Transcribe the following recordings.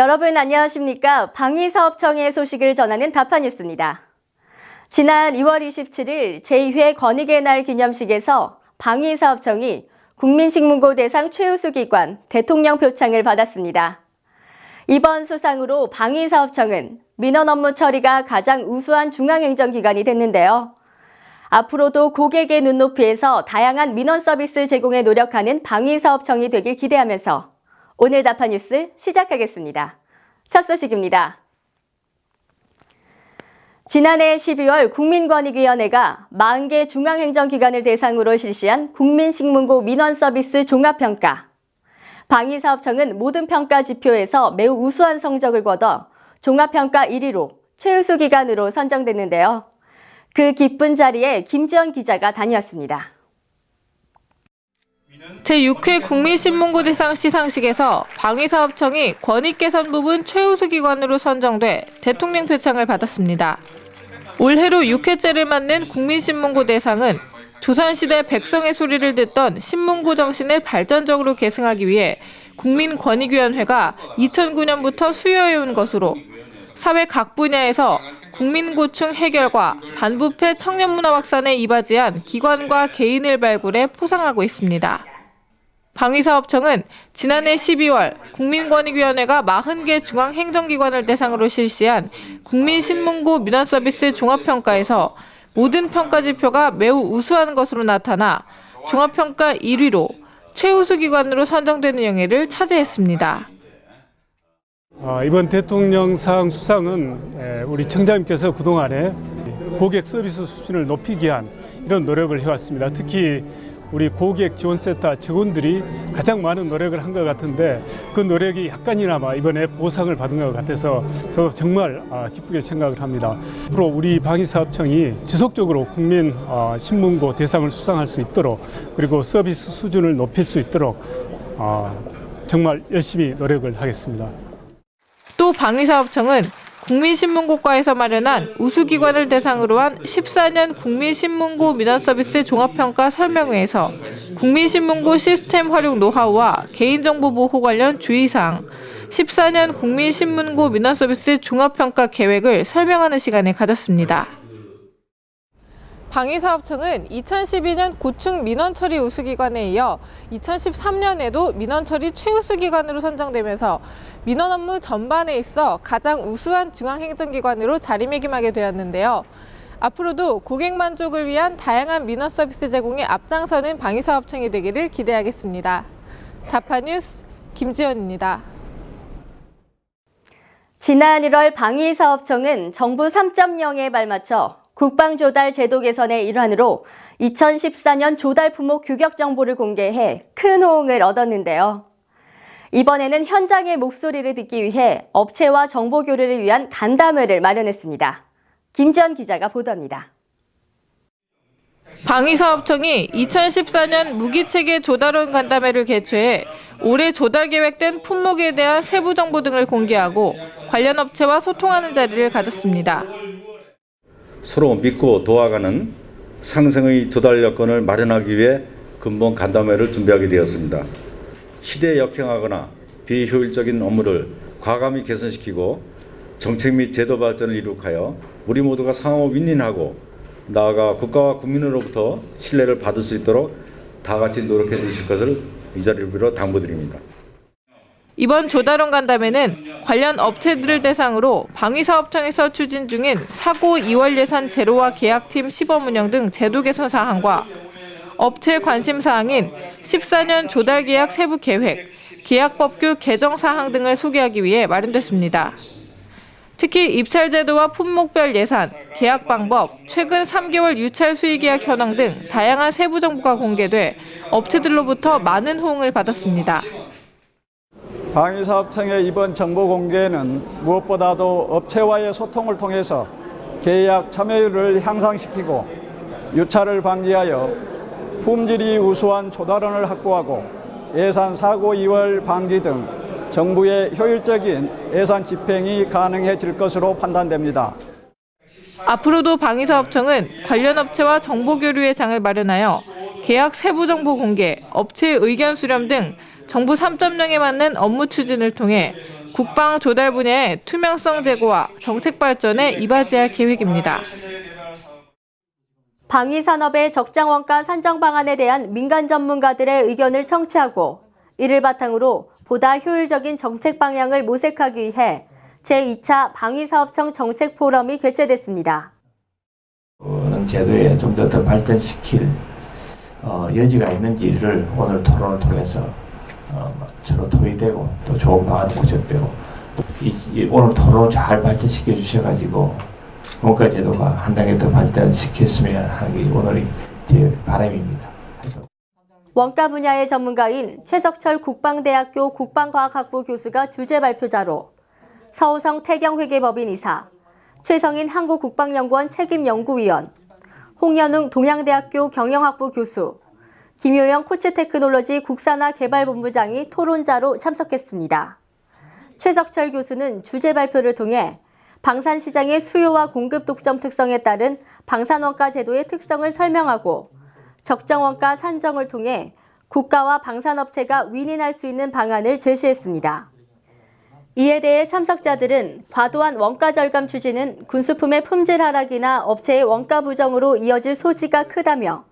여러분 안녕하십니까? 방위사업청의 소식을 전하는 다파뉴스입니다. 지난 2월 27일 제2회 권익의 날 기념식에서 방위사업청이 국민식문고 대상 최우수 기관 대통령 표창을 받았습니다. 이번 수상으로 방위사업청은 민원 업무 처리가 가장 우수한 중앙행정기관이 됐는데요. 앞으로도 고객의 눈높이에서 다양한 민원 서비스 제공에 노력하는 방위사업청이 되길 기대하면서 오늘 다파뉴스 시작하겠습니다. 첫 소식입니다. 지난해 12월 국민권익위원회가 40개 중앙행정기관을 대상으로 실시한 국민식문고 민원서비스 종합평가. 방위사업청은 모든 평가 지표에서 매우 우수한 성적을 거둬 종합평가 1위로 최우수 기관으로 선정됐는데요. 그 기쁜 자리에 김지연 기자가 다녀왔습니다. 제6회 국민신문고 대상 시상식에서 방위사업청이 권익개선 부분 최우수 기관으로 선정돼 대통령 표창을 받았습니다. 올해로 6회째를 맞는 국민신문고 대상은 조선시대 백성의 소리를 듣던 신문고 정신을 발전적으로 계승하기 위해 국민권익위원회가 2009년부터 수여해온 것으로 사회 각 분야에서 국민고충 해결과 반부패 청년문화 확산에 이바지한 기관과 개인을 발굴해 포상하고 있습니다. 방위사업청은 지난해 12월 국민권익위원회가 40개 중앙행정기관을 대상으로 실시한 국민신문고 민원서비스 종합평가에서 모든 평가 지표가 매우 우수한 것으로 나타나 종합평가 1위로 최우수 기관으로 선정되는 영예를 차지했습니다. 아, 이번 대통령상 수상은 에, 우리 청장님께서 그동안에 고객 서비스 수준을 높이기 위한 이런 노력을 해왔습니다. 특히 우리 고객 지원센터 직원들이 가장 많은 노력을 한 것 같은데 그 노력이 약간이나마 이번에 보상을 받은 것 같아서 저도 정말 아, 기쁘게 생각을 합니다. 앞으로 우리 방위사업청이 지속적으로 국민 어, 신문고 대상을 수상할 수 있도록 그리고 서비스 수준을 높일 수 있도록 어, 정말 열심히 노력을 하겠습니다. 또 방위사업청은 국민신문고과에서 마련한 우수기관을 대상으로 한 14년 국민신문고 민원서비스 종합평가 설명회에서 국민신문고 시스템 활용 노하우와 개인정보 보호 관련 주의사항, 14년 국민신문고 민원서비스 종합평가 계획을 설명하는 시간을 가졌습니다. 방위사업청은 2012년 고충 민원처리 우수기관에 이어 2013년에도 민원처리 최우수기관으로 선정되면서 민원 업무 전반에 있어 가장 우수한 중앙행정기관으로 자리매김하게 되었는데요. 앞으로도 고객 만족을 위한 다양한 민원 서비스 제공에 앞장서는 방위사업청이 되기를 기대하겠습니다. 다파뉴스 김지연입니다. 지난 1월 방위사업청은 정부 3.0에 발맞춰 국방조달 제도 개선의 일환으로 2014년 조달 품목 규격 정보를 공개해 큰 호응을 얻었는데요. 이번에는 현장의 목소리를 듣기 위해 업체와 정보 교류를 위한 간담회를 마련했습니다. 김지연 기자가 보도합니다. 방위사업청이 2014년 무기체계 조달원 간담회를 개최해 올해 조달 계획된 품목에 대한 세부 정보 등을 공개하고 관련 업체와 소통하는 자리를 가졌습니다. 서로 믿고 도와가는 상생의 조달 여건을 마련하기 위해 근본 간담회를 준비하게 되었습니다. 시대에 역행하거나 비효율적인 업무를 과감히 개선시키고 정책 및 제도 발전을 이룩하여 우리 모두가 상호 윈윈하고 나아가 국가와 국민으로부터 신뢰를 받을 수 있도록 다 같이 노력해 주실 것을 이 자리를 빌어 당부드립니다. 이번 조달원 간담회는 관련 업체들을 대상으로 방위사업청에서 추진 중인 사고 2월 예산 제로와 계약팀 시범 운영 등 제도 개선 사항과 업체 관심 사항인 14년 조달 계약 세부 계획, 계약법규 개정 사항 등을 소개하기 위해 마련됐습니다. 특히 입찰 제도와 품목별 예산, 계약 방법, 최근 3개월 유찰 수의 계약 현황 등 다양한 세부 정보가 공개돼 업체들로부터 많은 호응을 받았습니다. 방위사업청의 이번 정보 공개는 무엇보다도 업체와의 소통을 통해서 계약 참여율을 향상시키고 유찰을 방지하여 품질이 우수한 조달원을 확보하고 예산 사고 이월 방지 등 정부의 효율적인 예산 집행이 가능해질 것으로 판단됩니다. 앞으로도 방위사업청은 관련 업체와 정보 교류의 장을 마련하여 계약 세부 정보 공개, 업체 의견 수렴 등 정부 3.0에 맞는 업무 추진을 통해 국방 조달 분야의 투명성 제고와 정책 발전에 이바지할 계획입니다. 방위 산업의 적정 원가 산정 방안에 대한 민간 전문가들의 의견을 청취하고 이를 바탕으로 보다 효율적인 정책 방향을 모색하기 위해 제2차 방위사업청 정책 포럼이 개최됐습니다. 는 제도에 좀 더 더 발전시킬 어, 여지가 있는지를 오늘 토론을 통해서 어, 서로 토의되고 또 좋은 방안을 모색되고 이, 이 오늘 토론을 잘 발전시켜 주셔가지고 원가 제도가 한 단계 더 발전시켰으면 하는 게 오늘의 제 바람입니다. 원가 분야의 전문가인 최석철 국방대학교 국방과학학부 교수가 주제 발표자로 서우성 태경회계법인 이사, 최성인 한국국방연구원 책임연구위원, 홍연웅 동양대학교 경영학부 교수, 김효영 코치테크놀로지 국산화 개발본부장이 토론자로 참석했습니다. 최석철 교수는 주제 발표를 통해 방산 시장의 수요와 공급 독점 특성에 따른 방산원가 제도의 특성을 설명하고 적정원가 산정을 통해 국가와 방산업체가 윈윈할 수 있는 방안을 제시했습니다. 이에 대해 참석자들은 과도한 원가 절감 추진은 군수품의 품질 하락이나 업체의 원가 부정으로 이어질 소지가 크다며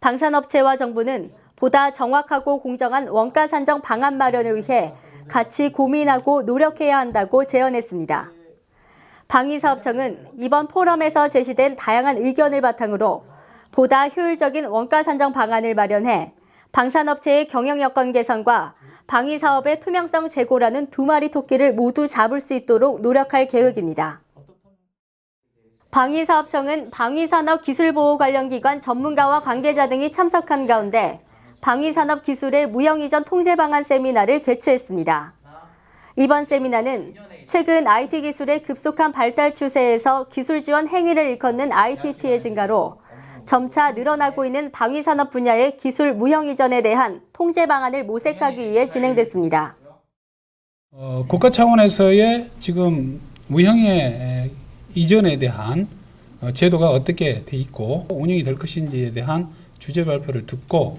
방산업체와 정부는 보다 정확하고 공정한 원가 산정 방안 마련을 위해 같이 고민하고 노력해야 한다고 제언했습니다. 방위사업청은 이번 포럼에서 제시된 다양한 의견을 바탕으로 보다 효율적인 원가 산정 방안을 마련해 방산업체의 경영 여건 개선과 방위 사업의 투명성 제고라는 두 마리 토끼를 모두 잡을 수 있도록 노력할 계획입니다. 방위사업청은 방위산업 기술보호 관련 기관 전문가와 관계자 등이 참석한 가운데 방위산업 기술의 무형 이전 통제 방안 세미나를 개최했습니다. 이번 세미나는 최근 IT 기술의 급속한 발달 추세에서 기술 지원 행위를 일컫는 ITT의 증가로 점차 늘어나고 있는 방위산업 분야의 기술 무형 이전에 대한 통제 방안을 모색하기 위해 진행됐습니다. 어, 국가 차원에서의 지금 무형의 에, 이전에 대한 어, 제도가 어떻게 돼 있고 운영이 될 것인지에 대한 주제 발표를 듣고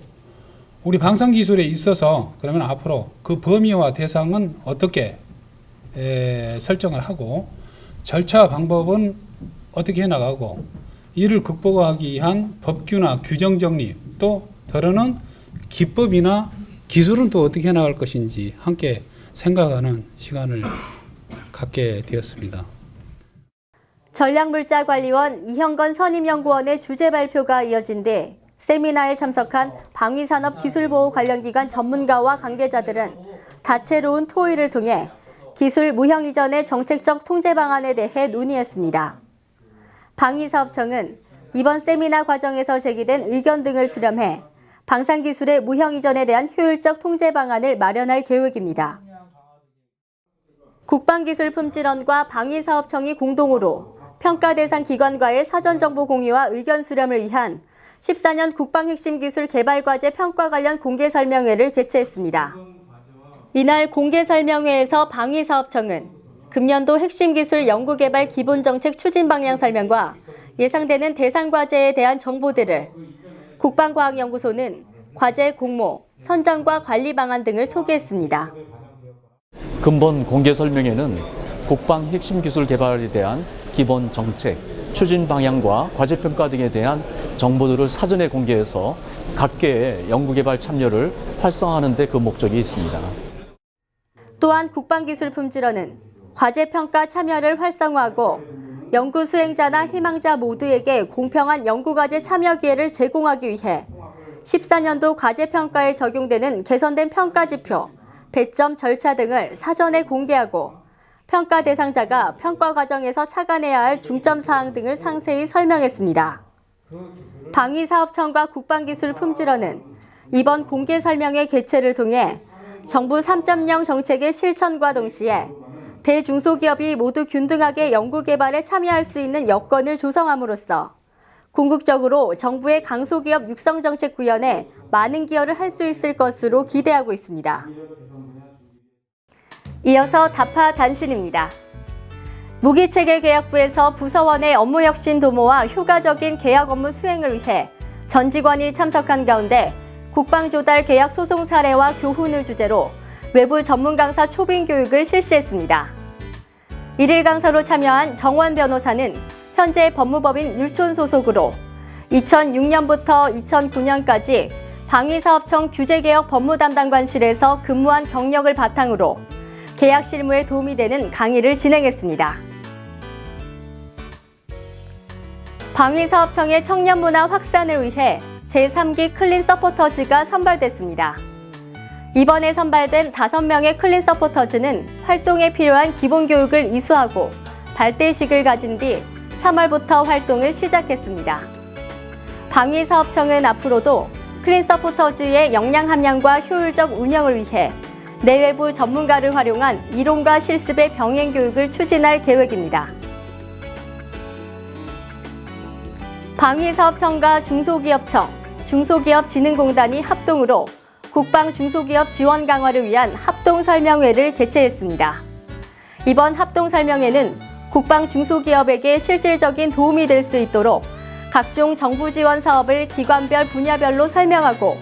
우리 방산 기술에 있어서 그러면 앞으로 그 범위와 대상은 어떻게 에, 설정을 하고 절차 방법은 어떻게 해 나가고 이를 극복하기 위한 법규나 규정 정리 또 더러는 기법이나 기술은 또 어떻게 해 나갈 것인지 함께 생각하는 시간을 갖게 되었습니다. 전략물자관리원 이형건 선임연구원의 주제 발표가 이어진 뒤 세미나에 참석한 방위산업 기술보호 관련 기관 전문가와 관계자들은 다채로운 토의를 통해 기술 무형 이전의 정책적 통제 방안에 대해 논의했습니다. 방위사업청은 이번 세미나 과정에서 제기된 의견 등을 수렴해 방산기술의 무형 이전에 대한 효율적 통제 방안을 마련할 계획입니다. 국방기술품질원과 방위사업청이 공동으로 평가 대상 기관과의 사전 정보 공유와 의견 수렴을 위한 14년 국방핵심기술 개발과제 평가 관련 공개 설명회를 개최했습니다. 이날 공개 설명회에서 방위사업청은 금년도 핵심 기술 연구개발 기본정책 추진 방향 설명과 예상되는 대상 과제에 대한 정보들을 국방과학연구소는 과제 공모, 선정과 관리 방안 등을 소개했습니다. 근본 공개 설명회는 국방 핵심 기술 개발에 대한 기본 정책, 추진 방향과 과제 평가 등에 대한 정보들을 사전에 공개해서 각계의 연구 개발 참여를 활성화하는 데 그 목적이 있습니다. 또한 국방기술 품질원은 과제 평가 참여를 활성화하고 연구 수행자나 희망자 모두에게 공평한 연구과제 참여 기회를 제공하기 위해 14년도 과제 평가에 적용되는 개선된 평가 지표, 배점 절차 등을 사전에 공개하고 평가 대상자가 평가 과정에서 착안해야 할 중점 사항 등을 상세히 설명했습니다. 방위사업청과 국방기술 품질원은 이번 공개 설명회 개최를 통해 정부 3.0 정책의 실천과 동시에 대중소기업이 모두 균등하게 연구개발에 참여할 수 있는 여건을 조성함으로써 궁극적으로 정부의 강소기업 육성정책 구현에 많은 기여를 할 수 있을 것으로 기대하고 있습니다. 이어서 다파 단신입니다. 무기체계 계약부에서 부서원의 업무 혁신 도모와 효과적인 계약 업무 수행을 위해 전 직원이 참석한 가운데 국방 조달 계약 소송 사례와 교훈을 주제로 외부 전문 강사 초빙 교육을 실시했습니다. 일일 강사로 참여한 정원 변호사는 현재 법무법인 율촌 소속으로 2006년부터 2009년까지 방위사업청 규제개혁 법무담당관실에서 근무한 경력을 바탕으로 계약 실무에 도움이 되는 강의를 진행했습니다. 방위사업청의 청년문화 확산을 위해 제3기 클린 서포터즈가 선발됐습니다. 이번에 선발된 5명의 클린 서포터즈는 활동에 필요한 기본 교육을 이수하고 발대식을 가진 뒤 3월부터 활동을 시작했습니다. 방위사업청은 앞으로도 클린 서포터즈의 역량 함량과 효율적 운영을 위해 내외부 전문가를 활용한 이론과 실습의 병행 교육을 추진할 계획입니다. 방위사업청과 중소기업청, 중소기업진흥공단이 합동으로 국방 중소기업 지원 강화를 위한 합동 설명회를 개최했습니다. 이번 합동 설명회는 국방 중소기업에게 실질적인 도움이 될 수 있도록 각종 정부 지원 사업을 기관별 분야별로 설명하고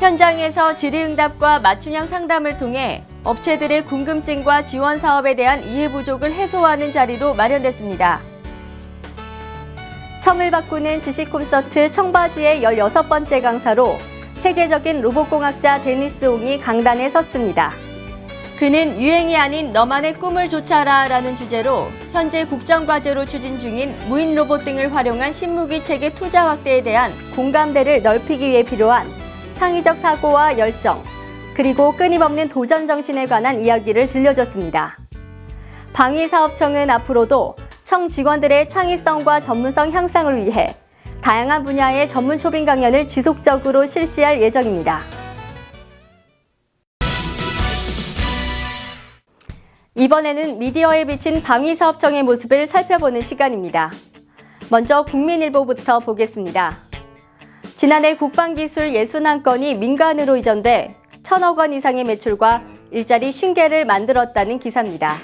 현장에서 질의응답과 맞춤형 상담을 통해 업체들의 궁금증과 지원 사업에 대한 이해 부족을 해소하는 자리로 마련됐습니다. 청을 바꾸는 지식 콘서트 청바지의 16번째 강사로 세계적인 로봇공학자 데니스 옹이 강단에 섰습니다. 그는 유행이 아닌 너만의 꿈을 쫓아라 라는 주제로 현재 국정과제로 추진 중인 무인 로봇 등을 활용한 신무기 체계 투자 확대에 대한 공감대를 넓히기 위해 필요한 창의적 사고와 열정, 그리고 끊임없는 도전 정신에 관한 이야기를 들려줬습니다. 방위사업청은 앞으로도 청 직원들의 창의성과 전문성 향상을 위해 다양한 분야의 전문 초빙 강연을 지속적으로 실시할 예정입니다. 이번에는 미디어에 비친 방위사업청의 모습을 살펴보는 시간입니다. 먼저 국민일보부터 보겠습니다. 지난해 국방기술 61건이 민간으로 이전돼 천억 원 이상의 매출과 일자리 50개를 만들었다는 기사입니다.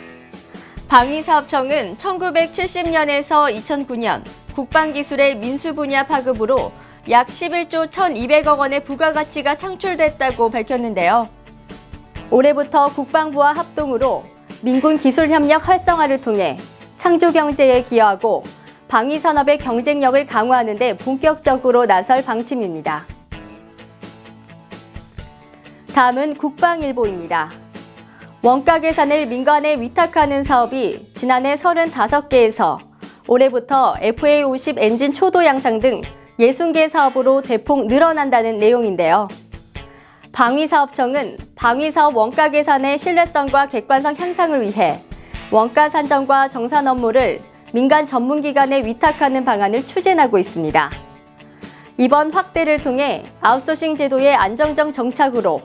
방위사업청은 1970년에서 2009년 국방기술의 민수 분야 파급으로 약 11조 1,200억 원의 부가가치가 창출됐다고 밝혔는데요. 올해부터 국방부와 합동으로 민군 기술 협력 활성화를 통해 창조 경제에 기여하고 방위 산업의 경쟁력을 강화하는 데 본격적으로 나설 방침입니다. 다음은 국방일보입니다. 원가 계산을 민간에 위탁하는 사업이 지난해 35개에서 올해부터 FA50 엔진 초도 양상 등 60개 사업으로 대폭 늘어난다는 내용인데요. 방위사업청은 방위사업 원가 계산의 신뢰성과 객관성 향상을 위해 원가 산정과 정산 업무를 민간 전문기관에 위탁하는 방안을 추진하고 있습니다. 이번 확대를 통해 아웃소싱 제도의 안정적 정착으로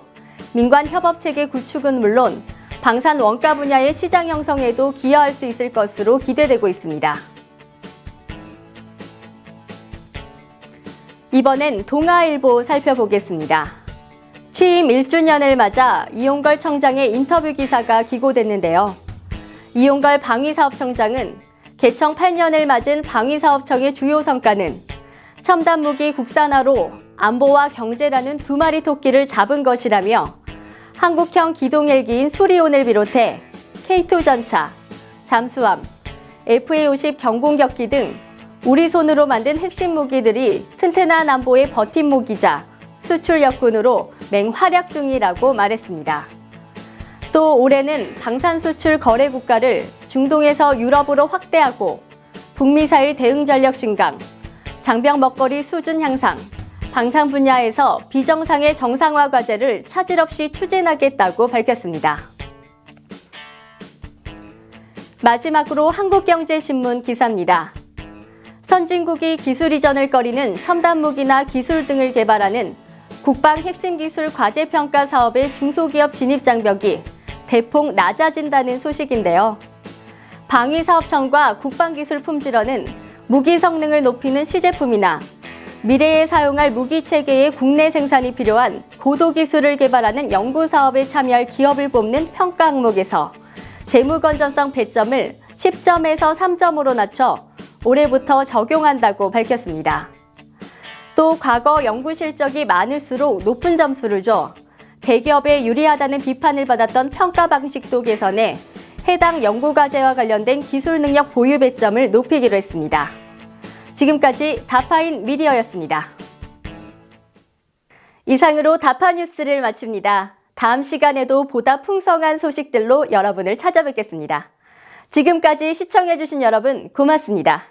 민관 협업체계 구축은 물론 방산 원가 분야의 시장 형성에도 기여할 수 있을 것으로 기대되고 있습니다. 이번엔 동아일보 살펴보겠습니다. 취임 1주년을 맞아 이용걸 청장의 인터뷰 기사가 기고됐는데요. 이용걸 방위사업청장은 개청 8년을 맞은 방위사업청의 주요 성과는 첨단 무기 국산화로 안보와 경제라는 두 마리 토끼를 잡은 것이라며 한국형 기동 헬기인 수리온을 비롯해 K2 전차, 잠수함, FA50 경공격기 등 우리 손으로 만든 핵심 무기들이 튼튼한 안보의 버팀목이자 수출 역군으로 맹활약 중이라고 말했습니다. 또 올해는 방산 수출 거래 국가를 중동에서 유럽으로 확대하고 북미 사일 대응 전력 신강, 장병 먹거리 수준 향상, 방산 분야에서 비정상의 정상화 과제를 차질 없이 추진하겠다고 밝혔습니다. 마지막으로 한국경제신문 기사입니다. 선진국이 기술 이전을 꺼리는 첨단 무기나 기술 등을 개발하는 국방 핵심 기술 과제 평가 사업의 중소기업 진입 장벽이 대폭 낮아진다는 소식인데요. 방위사업청과 국방기술 품질원은 무기 성능을 높이는 시제품이나 미래에 사용할 무기 체계의 국내 생산이 필요한 고도 기술을 개발하는 연구 사업에 참여할 기업을 뽑는 평가 항목에서 재무 건전성 배점을 10점에서 3점으로 낮춰 올해부터 적용한다고 밝혔습니다. 또 과거 연구 실적이 많을수록 높은 점수를 줘 대기업에 유리하다는 비판을 받았던 평가 방식도 개선해 해당 연구 과제와 관련된 기술 능력 보유 배점을 높이기로 했습니다. 지금까지 다파인 미디어였습니다. 이상으로 다파 뉴스를 마칩니다. 다음 시간에도 보다 풍성한 소식들로 여러분을 찾아뵙겠습니다. 지금까지 시청해주신 여러분 고맙습니다.